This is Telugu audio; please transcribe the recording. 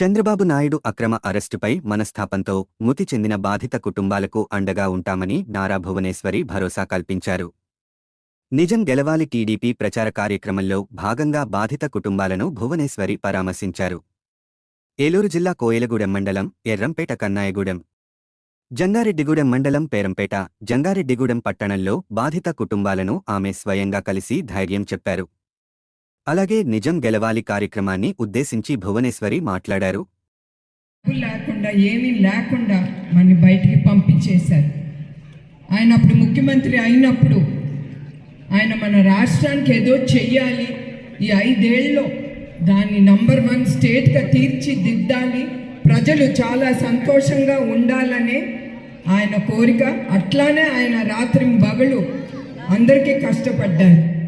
చంద్రబాబు నాయుడు అక్రమ అరెస్టుపై మనస్థాపంతో మృతి చెందిన బాధిత కుటుంబాలకు అండగా ఉంటామని నారా భువనేశ్వరి భరోసా కల్పించారు. నిజం గెలవాలి టీడీపీ ప్రచార కార్యక్రమంలో భాగంగా బాధిత కుటుంబాలను భువనేశ్వరి పరామర్శించారు. ఏలూరు జిల్లా కోయలగూడెం మండలం ఎర్రంపేట కన్నాయగూడెం. జంగారెడ్డిగూడెం మండలం పేరంపేట జంగారెడ్డిగూడెం పట్టణంలో బాధిత కుటుంబాలను ఆమె స్వయంగా కలిసి ధైర్యం చెప్పారు. అలాగే నిజం గెలవాలి కార్యక్రమాన్ని ఉద్దేశించి భువనేశ్వరి మాట్లాడారు. లేకుండా ఏమీ లేకుండా మన బయటికి పంపించేశారు. ఆయన అప్పుడు ముఖ్యమంత్రి అయినప్పుడు ఆయన మన రాష్ట్రానికి ఏదో చెయ్యాలి. ఈ ఐదేళ్ళలో దాన్ని నంబర్ వన్ స్టేట్గా తీర్చిదిద్దాలి. ప్రజలు చాలా సంతోషంగా ఉండాలనే ఆయన కోరిక అట్లానే ఆయన రాత్రి బగలు అందరికీ కష్టపడ్డారు.